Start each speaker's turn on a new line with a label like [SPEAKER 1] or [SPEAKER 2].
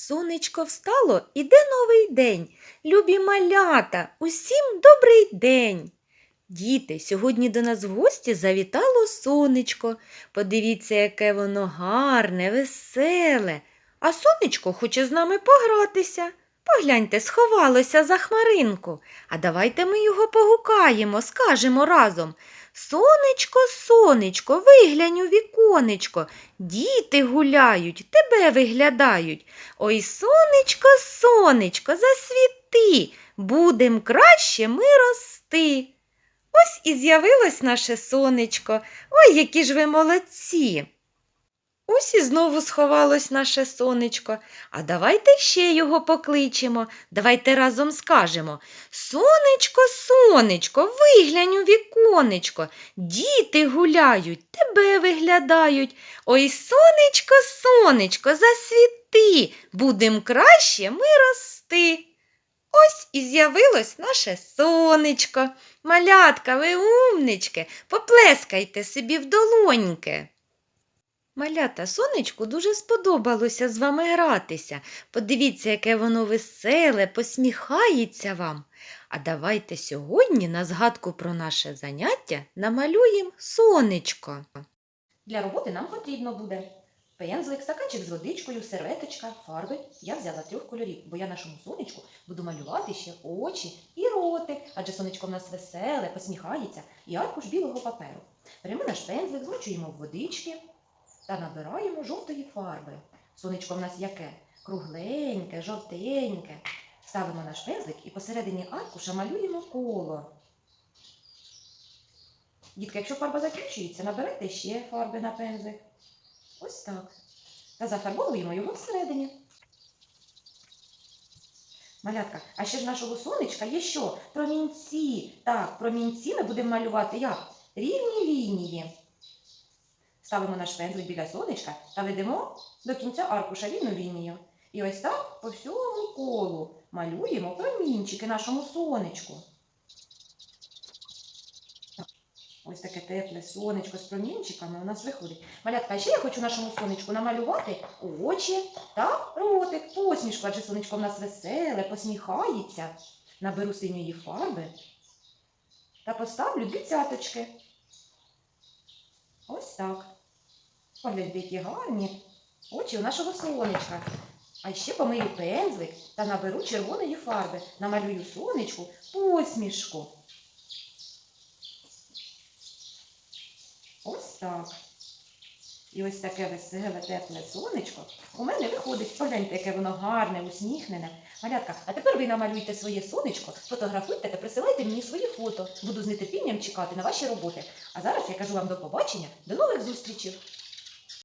[SPEAKER 1] Сонечко встало, іде новий день. Любі малята, усім добрий день. Діти, сьогодні до нас в гості завітало сонечко. Подивіться, яке воно гарне, веселе. А сонечко хоче з нами погратися. Погляньте, сховалося за хмаринку. А давайте ми його погукаємо, скажемо разом. Сонечко, сонечко, виглянь у віконечко. Діти гуляють, тебе виглядають. Ой, сонечко, сонечко, засвіти, будем краще ми рости. Ось і з'явилось наше сонечко. Ой, які ж ви молодці. Ось і знову сховалось наше сонечко. А давайте ще його покличемо. Давайте разом скажемо. Сонечко, сонечко, виглянь у віконечко. Діти гуляють, тебе виглядають. Ой, сонечко, сонечко, засвіти, будем краще ми рости. Ось і з'явилось наше сонечко. Малятка, ви умнички, поплескайте собі в долоньки. Малята, сонечку дуже сподобалося з вами гратися. Подивіться, яке воно веселе, посміхається вам. А давайте сьогодні на згадку про наше заняття намалюємо сонечко.
[SPEAKER 2] Для роботи нам потрібно буде пензлик, стаканчик з водичкою, серветочка, фарби. Я взяла трьох кольорів, бо я нашому сонечку буду малювати ще очі і ротик, адже сонечко в нас веселе, посміхається, і аркуш білого паперу. Беремо наш пензлик, змочуємо в водички та набираємо жовтої фарби. Сонечко в нас яке? Кругленьке, жовтеньке. Ставимо наш пензлик і посередині аркуша малюємо коло. Дітки, якщо фарба закінчується, наберете ще фарби на пензлик. Ось так. Та зафарбовуємо його всередині. Малятка, а ще ж нашого сонечка є що? Промінці. Так, промінці ми будемо малювати як? Рівні лінії. Ставимо наш пензлик біля сонечка та ведемо до кінця аркуша рівну лінію. І ось так по всьому колу малюємо промінчики нашому сонечку. Ось таке тепле сонечко з промінчиками у нас виходить. Малятка, а ще я хочу нашому сонечку намалювати очі та ротик, посмішку, адже сонечко в нас веселе, посміхається. Наберу синьої фарби та поставлю дві цяточки. Ось так. Погляньте, які гарні очі у нашого сонечка. А ще помию пензлик та наберу червоної фарби. Намалюю сонечку посмішку. Ось так. І ось таке веселе, тепле сонечко у мене виходить. Погляньте, яке воно гарне, усміхнене. Малятка, а тепер ви намалюйте своє сонечко, фотографуйте та присилайте мені свої фото. Буду з нетерпінням чекати на ваші роботи. А зараз я кажу вам до побачення, до нових зустрічей.